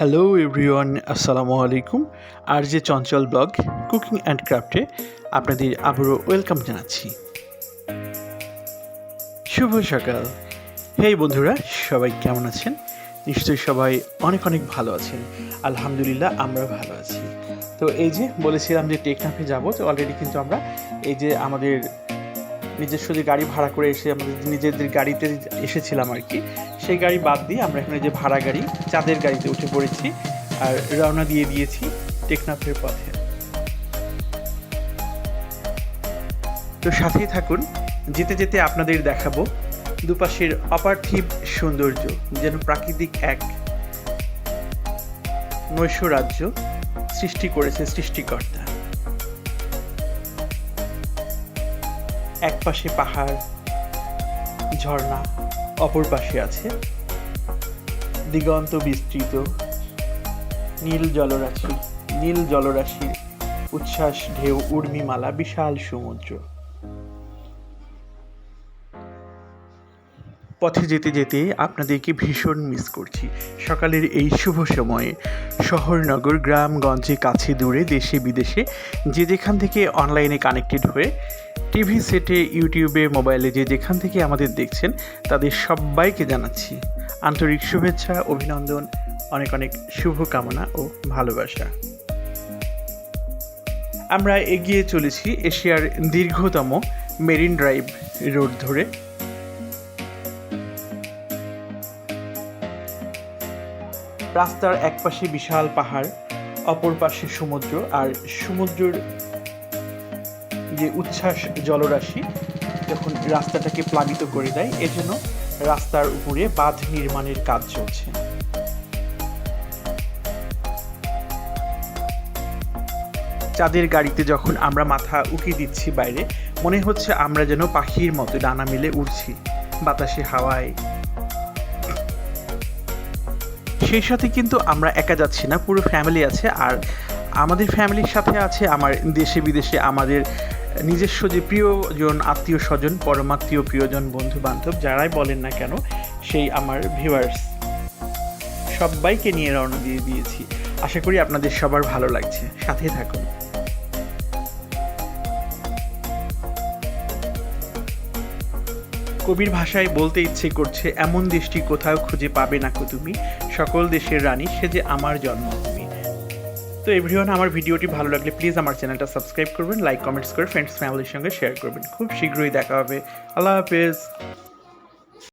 Hello everyone আসসালামু আলাইকুম আর যে চঞ্চল ব্লগ কুকিং অ্যান্ড ক্রাফটে আপনাদের আবারও ওয়েলকাম জানাচ্ছি। শুভ সকাল। হেই বন্ধুরা, সবাই কেমন আছেন? নিশ্চয়ই সবাই অনেক অনেক ভালো আছেন। আলহামদুলিল্লাহ আমরা ভালো আছি। তো এই যে বলেছিলাম যে টেকনাফে যাব, তো অলরেডি কিন্তু আমরা এই যে আমাদের নিজস্ব যে গাড়ি ভাড়া করে এসে আমাদের নিজেদের গাড়িতে এসেছিলাম আর কি, সেই গাড়ি বাদ দিয়ে আমরা এখানে যে ভাড়া গাড়ি, চাঁদের গাড়িতে উঠে পড়েছি আর রওনা দিয়ে দিয়েছি টেকনাফের পথে। তো সাথেই থাকুন, যেতে যেতে আপনাদের দেখাবো দুপাশের অপার্থিব সৌন্দর্য, যেন প্রাকৃতিক এক নৈশ রাজ্য সৃষ্টি করেছে সৃষ্টিকর্তা। এক পাশে পাহাড়, ঝর্ণা, অপর পাশে আছে দিগন্ত বিস্তৃত নীল জলরাশি। নীল জলরাশির উচ্ছ্বাস, ঢেউ, উর্মিমালা, বিশাল সমুদ্র। পথে যেতে যেতে আপনাদেরকে ভীষণ মিস করছি। সকালের এই শুভ সময়ে শহর নগর গ্রামগঞ্জে কাছে দূরে দেশে বিদেশে যে যেখান থেকে অনলাইনে কানেক্টেড হয়ে টিভি সেটে, ইউটিউবে, মোবাইলে যে যেখান থেকে আমাদের দেখছেন, তাদের সবাইকে জানাচ্ছি আন্তরিক শুভেচ্ছা, অভিনন্দন, অনেক অনেক শুভকামনা ও ভালোবাসা। আমরা এগিয়ে চলেছি এশিয়ার দীর্ঘতম মেরিন ড্রাইভ রোড ধরে। রাস্তার একপাশে বিশাল পাহাড়, অপর পাশে সমুদ্র আর সমুদ্রের যে উচ্ছ্বাস জলরাশি যখন রাস্তাটাকে প্লাবিত করে দেয়, এজন্য রাস্তার উপরে বাঁধ নির্মাণের কাজ চলছে। চাঁদের গাড়িতে যখন আমরা মাথা উকি দিচ্ছি বাইরে, মনে হচ্ছে আমরা যেন পাখির মতো ডানা মেলে উড়ছি, বাতাসে হাওয়ায়। সেই সাথে কিন্তু আমরা একা যাচ্ছি না, পুরো ফ্যামিলি আছে আর আমাদের ফ্যামিলির সাথে আছে আমার দেশে বিদেশে আমাদের নিজস্ব যে প্রিয়জন, আত্মীয় স্বজন, পরমাত্মীয় প্রিয়জন বন্ধু বান্ধব যারাই বলেন না কেন, সেই আমার ভিউয়ার্স সবাইকে নিয়ে রওনা দিয়ে দিয়েছি। আশা করি আপনাদের সবার ভালো লাগছে। সাথে থাকুন। কবির ভাষায় বলতে ইচ্ছে করছে, এমন দেশটি কোথাও খুঁজে পাবে না কো তুমি? সকল দেশের রানী, সে যে আমার জন্মভূমি তো এভরিওয়ান আমার ভিডিওটি ভালো লাগলে প্লিজ আমার চ্যানেলটা সাবস্ক্রাইব করবেন লাইক কমেন্টস করে ফ্রেন্ডস ফ্যামিলির সঙ্গে শেয়ার করবেন। খুব শীঘ্রই দেখা হবে। আল্লাহ হাফেজ।